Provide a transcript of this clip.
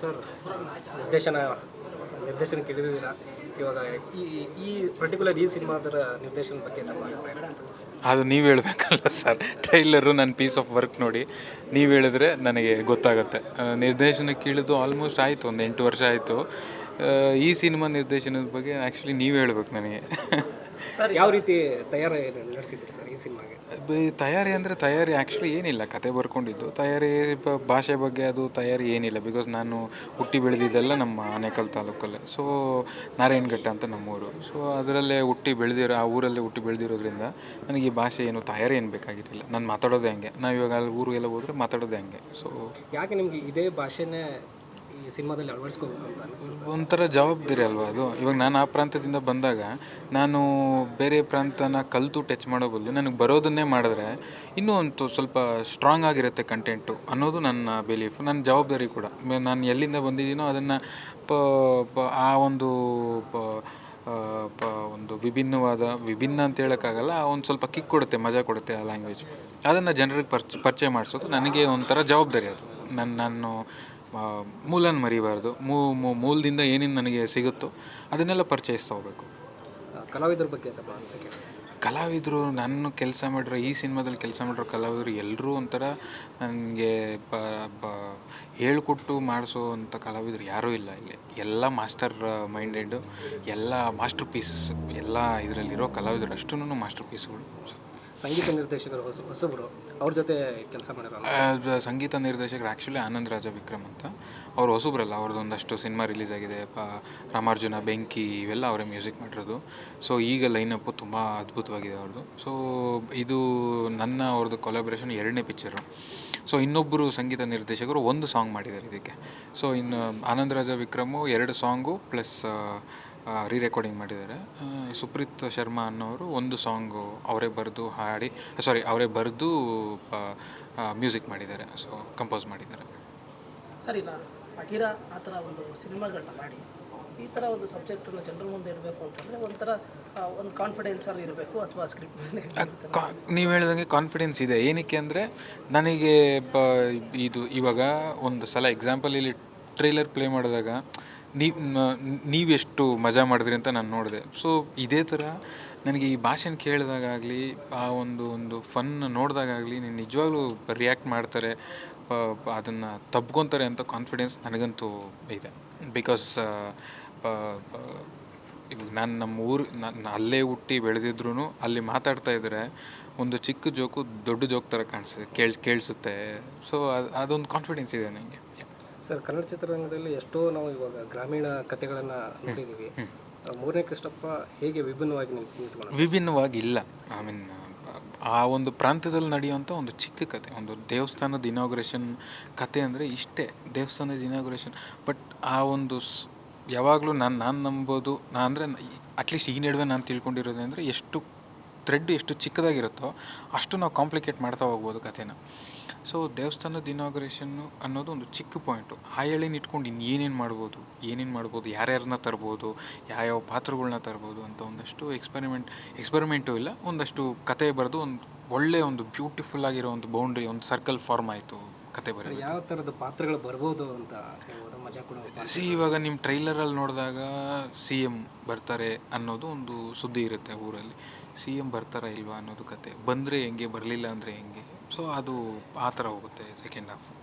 Sir, ನಿರ್ದೇಶನ ನಿರ್ದೇಶನ ಕೇಳಿದ್ದೀರಾ ಇವಾಗ ಈ ಈ ಪರ್ಟಿಕ್ಯುಲರ್ ಈ ಸಿನಿಮಾದರ ನಿರ್ದೇಶನ ಬಗ್ಗೆ ತಮ್ಮ ಅದು ನೀವು ಹೇಳಬೇಕಲ್ಲ ಸರ್. ಟ್ರೈಲರು ನನ್ನ ಪೀಸ್ ಆಫ್ ವರ್ಕ್ ನೋಡಿ. ನೀವು ಹೇಳಿದ್ರೆ ನನಗೆ ಗೊತ್ತಾಗುತ್ತೆ. ನಿರ್ದೇಶನಕ್ಕೆ ನಿರ್ದೇಶನ ಕೀಳಿದು ಆಲ್ಮೋಸ್ಟ್ ಆಯಿತು, ಒಂದು ಎಂಟು ವರ್ಷ ಆಯಿತು. ಈ ಸಿನಿಮಾ ನಿರ್ದೇಶನದ ಬಗ್ಗೆ ಆ್ಯಕ್ಚುಲಿ ನೀವು ಹೇಳ್ಬೇಕು ನನಗೆ. ಸರ್. ಯಾವ ರೀತಿ ತಯಾರಿ ನಡೆಸಿದ್ರಿ ಸರ್ ಈ ಸಿನಿಮಾಗೆ? ತಯಾರಿ ಅಂದರೆ ತಯಾರಿ ಆ್ಯಕ್ಚುಲಿ ಏನಿಲ್ಲ. ಕತೆ ಬರ್ಕೊಂಡಿದ್ದು. ತಯಾರಿ ಭಾಷೆ ಬಗ್ಗೆ ಅದು ತಯಾರಿ ಏನಿಲ್ಲ. ಬಿಕಾಸ್ ನಾನು ಹುಟ್ಟಿ ಬೆಳೆದಿದ್ದೆಲ್ಲ ನಮ್ಮ ಆನೇಕಲ್ ತಾಲೂಕಲ್ಲೇ. ಸೊ ನಾರಾಯಣಘಟ್ಟ ಅಂತ ನಮ್ಮೂರು. ಸೊ ಅದರಲ್ಲೇ ಹುಟ್ಟಿ ಬೆಳೆದಿರೋ ಆ ಊರಲ್ಲೇ ಹುಟ್ಟಿ ಬೆಳೆದಿರೋದ್ರಿಂದ ನನಗೆ ಈ ಭಾಷೆ ಏನು ತಯಾರಿ ಏನು ಬೇಕಾಗಿರಲಿಲ್ಲ. ನಾನು ಮಾತಾಡೋದೇ ಹಂಗೆ. ನಾವು ಇವಾಗ ಅಲ್ಲಿ ಊರಿಗೆಲ್ಲ ಹೋದರೆ ಮಾತಾಡೋದೇ ಹಂಗೆ. ಸೊ ಯಾಕೆ ನಿಮಗೆ ಇದೇ ಭಾಷೆನೇ ಸಿನಿಮಾದಲ್ಲಿ ಅಳವಡಿಸ್ಕೋಬೇಕು ಅಂತ ಒಂಥರ ಜವಾಬ್ದಾರಿ ಅಲ್ವಾ ಅದು? ಇವಾಗ ನಾನು ಆ ಪ್ರಾಂತ್ಯದಿಂದ ಬಂದಾಗ ನಾನು ಬೇರೆ ಪ್ರಾಂತನ ಕಲಿತು ಟಚ್ ಮಾಡೋ ಬದಲು ನನಗೆ ಬರೋದನ್ನೇ ಮಾಡಿದ್ರೆ ಇನ್ನೂ ಒಂದು ಸ್ವಲ್ಪ ಸ್ಟ್ರಾಂಗ್ ಆಗಿರುತ್ತೆ ಕಂಟೆಂಟು ಅನ್ನೋದು ನನ್ನ ಬಿಲೀಫ್ ನನ್ನ ಜವಾಬ್ದಾರಿ ಕೂಡ. ನಾನು ಎಲ್ಲಿಂದ ಬಂದಿದ್ದೀನೋ ಅದನ್ನು ಪ ಆ ಒಂದು ಪ ಒಂದು ವಿಭಿನ್ನವಾದ, ವಿಭಿನ್ನ ಅಂತ ಹೇಳೋಕ್ಕಾಗಲ್ಲ ಒಂದು ಸ್ವಲ್ಪ ಕಿಕ್ ಕೊಡುತ್ತೆ, ಮಜಾ ಕೊಡುತ್ತೆ ಆ ಲ್ಯಾಂಗ್ವೇಜ್ ಅದನ್ನು ಜನರಿಗೆ ಪರ್ಚ್ ಪರಿಚಯ ಮಾಡಿಸೋದು ನನಗೆ ಒಂಥರ ಜವಾಬ್ದಾರಿ ಅದು. ನನ್ನ ನಾನು ಮೂಲನ ಮರಿಬಾರ್ದು. ಮೂ ಮೂ- ಮೂಲದಿಂದ ಏನೇನು ನನಗೆ ಸಿಗುತ್ತೋ ಅದನ್ನೆಲ್ಲ ಪರಿಚಯಿಸ್ತಾ ಹೋಗಬೇಕು. ಕಲಾವಿದರ ಬಗ್ಗೆ ಕಲಾವಿದರು ನಾನು ಕೆಲಸ ಮಾಡಿರೋ ಈ ಸಿನಿಮಾದಲ್ಲಿ ಕೆಲಸ ಮಾಡಿರೋ ಕಲಾವಿದರು ಎಲ್ಲರೂ ಒಂಥರ ನನಗೆ ಬ ಬ ಹೇಳಿಕೊಟ್ಟು ಮಾಡಿಸೋ ಅಂಥ ಕಲಾವಿದರು ಯಾರೂ ಇಲ್ಲ ಇಲ್ಲಿ. ಎಲ್ಲ ಮಾಸ್ಟರ್ ಮೈಂಡೆಡು ಎಲ್ಲ ಮಾಸ್ಟರ್ ಪೀಸಸ್ ಎಲ್ಲ ಇದರಲ್ಲಿರೋ ಕಲಾವಿದರು ಅಷ್ಟು ಮಾಸ್ಟರ್ ಪೀಸ್ಗಳು. ಸಂಗೀತ ನಿರ್ದೇಶಕರು ಹೊಸ ಹೊಸಬರು, ಅವ್ರ ಜೊತೆ ಕೆಲಸ ಮಾಡಿರೋ ಸಂಗೀತ ನಿರ್ದೇಶಕರು ಆ್ಯಕ್ಚುಲಿ ಆನಂದ್ ರಾಜ ವಿಕ್ರಮ್ ಅಂತ. ಅವ್ರು ಹೊಸಬ್ರಲ್ಲ ಅವ್ರದ್ದು ಒಂದಷ್ಟು ಸಿನಿಮಾ ರಿಲೀಸ್ ಆಗಿದೆ. ಪ, ರಾಮಾರ್ಜುನ, ಬೆಂಕಿ ಇವೆಲ್ಲ ಅವರೇ ಮ್ಯೂಸಿಕ್ ಮಾಡಿರೋದು. ಸೊ ಈಗ ಲೈನಪ್ಪು ತುಂಬ ಅದ್ಭುತವಾಗಿದೆ ಅವ್ರದ್ದು ಸೊ ಇದು ನನ್ನ ಅವ್ರದ್ದು ಕೊಲಾಬ್ರೇಷನ್ ಎರಡನೇ ಪಿಕ್ಚರು ಸೊ ಇನ್ನೊಬ್ಬರು ಸಂಗೀತ ನಿರ್ದೇಶಕರು ಒಂದು ಸಾಂಗ್ ಮಾಡಿದ್ದಾರೆ ಇದಕ್ಕೆ. ಸೊ ಇನ್ನು ಆನಂದ್ ರಾಜ ವಿಕ್ರಮು ಎರಡು ಸಾಂಗು ಪ್ಲಸ್ ರೀ ರೆಕಾರ್ಡಿಂಗ್ ಮಾಡಿದ್ದಾರೆ. ಸುಪ್ರೀತ್ ಶರ್ಮಾ ಅನ್ನೋರು ಒಂದು ಸಾಂಗು ಅವರೇ ಬರೆದು ಹಾಡಿ ಸಾರಿ ಅವರೇ ಬರೆದು ಮ್ಯೂಸಿಕ್ ಮಾಡಿದ್ದಾರೆ. ಸೊ ಕಂಪೋಸ್ ಮಾಡಿದ್ದಾರೆ. ಸರಿ ಅಗಿರ ಅಕಿರಾ ಆ ಥರ ಒಂದು ಸಿನಿಮಾಗಳನ್ನ ಮಾಡಿ. ಈ ಥರ ಒಂದು ಸಬ್ಜೆಕ್ಟನ್ನು ಜನರ ಮುಂದೆ ಇರಬೇಕು ಅಂತಂದರೆ ಒಂಥರ ಒಂದು ಕಾನ್ಫಿಡೆನ್ಸಲ್ಲಿ ಇರಬೇಕು ಅಥವಾ ಸ್ಕ್ರಿಪ್ಟ್ ನೀವು ಹೇಳ್ದಂಗೆ ಕಾನ್ಫಿಡೆನ್ಸ್ ಇದೆ. ಏನಕ್ಕೆ ಅಂದರೆ ನನಗೆ ಇದು ಇವಾಗ ಒಂದು ಸಲ ಎಕ್ಸಾಂಪಲ್ ಇಲ್ಲಿ ಟ್ರೈಲರ್ ಪ್ಲೇ ಮಾಡಿದಾಗ ನೀವು ನೀವೆಷ್ಟು ಮಜಾ ಮಾಡಿದ್ರಿ ಅಂತ ನಾನು ನೋಡಿದೆ. ಸೊ ಇದೇ ಥರ ನನಗೆ ಈ ಭಾಷೆನ ಕೇಳಿದಾಗಲಿ ಆ ಒಂದು ಒಂದು ಫನ್ ನೋಡಿದಾಗಲಿ ನೀನು ನಿಜವಾಗ್ಲೂ ರಿಯಾಕ್ಟ್ ಮಾಡ್ತಾರೆ ಅದನ್ನು ತಬ್ಕೊತಾರೆ ಅಂತ ಕಾನ್ಫಿಡೆನ್ಸ್ ನನಗಂತೂ ಇದೆ. ಬಿಕಾಸ್ ಇವಾಗ ನಾನು ನಮ್ಮ ಊರು ನಾನು ಅಲ್ಲೇ ಹುಟ್ಟಿ ಬೆಳೆದಿದ್ರು ಅಲ್ಲಿ ಮಾತಾಡ್ತಾ ಇದ್ದರೆ ಒಂದು ಚಿಕ್ಕ ಜೋಕು ದೊಡ್ಡ ಜೋಕ್ ಥರ ಕಾಣಿಸುತ್ತೆ ಕೇಳಿ, ಕೇಳಿಸುತ್ತೆ. ಸೊ ಅದು, ಅದೊಂದು ಕಾನ್ಫಿಡೆನ್ಸ್ ಇದೆ ನನಗೆ ಸರ್ ಕನ್ನಡ ಚಿತ್ರರಂಗದಲ್ಲಿ ಎಷ್ಟೋ ನಾವು ಇವಾಗ ಗ್ರಾಮೀಣ ಕಥೆಗಳನ್ನು ನೋಡಿದ್ದೀವಿ ಮೂರನೇ ಕೃಷ್ಣಪ್ಪ ಹೇಗೆ ವಿಭಿನ್ನವಾಗಿ ನಿಂತ್ ನಿಂತ್ಕೊಂಡು ವಿಭಿನ್ನವಾಗಿ ಇಲ್ಲ ಐ ಮೀನ್ ಆ ಒಂದು ಪ್ರಾಂತ್ಯದಲ್ಲಿ ನಡೆಯುವಂಥ ಒಂದು ಚಿಕ್ಕ ಕತೆ ಒಂದು ದೇವಸ್ಥಾನದ ಇನಾಗ್ರೇಷನ್ ಕತೆ ಅಂದರೆ ಇಷ್ಟೇ ದೇವಸ್ಥಾನದ ಇನಾಗ್ರೇಷನ್ ಬಟ್ ಆ ಒಂದು ಯಾವಾಗಲೂ ನಾನು ನಾನು ನಂಬೋದು ನಾನು ಅಂದರೆ ಅಟ್ಲೀಸ್ಟ್ ಈ ನಡುವೆ ನಾನು ತಿಳ್ಕೊಂಡಿರೋದು ಅಂದರೆ ಎಷ್ಟು ಥ್ರೆಡ್ ಎಷ್ಟು ಚಿಕ್ಕದಾಗಿರುತ್ತೋ ಅಷ್ಟು ನಾವು ಕಾಂಪ್ಲಿಕೇಟ್ ಮಾಡ್ತಾ ಹೋಗ್ಬೋದು ಕಥೆನ. ಸೊ ದೇವಸ್ಥಾನದ ಇನಾಗ್ರೇಷನ್ನು ಅನ್ನೋದು ಒಂದು ಚಿಕ್ಕ ಪಾಯಿಂಟು ಆ ಎಳೆನ ಇಟ್ಕೊಂಡು ಇನ್ನು ಏನೇನು ಮಾಡ್ಬೋದು ಏನೇನು ಮಾಡ್ಬೋದು ಯಾರ್ಯಾರನ್ನ ತರ್ಬೋದು ಯಾವ್ಯಾವ ಪಾತ್ರಗಳನ್ನ ತರ್ಬೋದು ಅಂತ ಒಂದಷ್ಟು ಎಕ್ಸ್ಪೆರಿಮೆಂಟ್ ಎಕ್ಸ್ಪೆರಿಮೆಂಟು ಇಲ್ಲ ಒಂದಷ್ಟು ಕತೆ ಬರೆದು ಒಂದು ಒಳ್ಳೆಯ ಒಂದು ಬ್ಯೂಟಿಫುಲ್ ಆಗಿರೋ ಒಂದು ಬೌಂಡ್ರಿ ಒಂದು ಸರ್ಕಲ್ ಫಾರ್ಮ್ ಆಯಿತು ಕತೆ ಬರೆದು ಯಾವ ಥರದ ಪಾತ್ರಗಳು ಬರ್ಬೋದು ಅಂತ ಮಜಾ ಕೂಡ ಸಿ ಇವಾಗ ನಿಮ್ಮ ಟ್ರೈಲರಲ್ಲಿ ನೋಡಿದಾಗ ಸಿ ಎಂ ಬರ್ತಾರೆ ಅನ್ನೋದು ಒಂದು ಸುದ್ದಿ ಇರುತ್ತೆ ಊರಲ್ಲಿ. ಸಿ ಎಂ ಬರ್ತಾರಾ ಇಲ್ವಾ ಅನ್ನೋದು ಕತೆ. ಬಂದರೆ ಹೆಂಗೆ, ಬರಲಿಲ್ಲ ಅಂದರೆ ಹೆಂಗೆ? ಸೊ ಅದು ಆ ಥರ ಹೋಗುತ್ತೆ ಸೆಕೆಂಡ್ ಹಾಫ್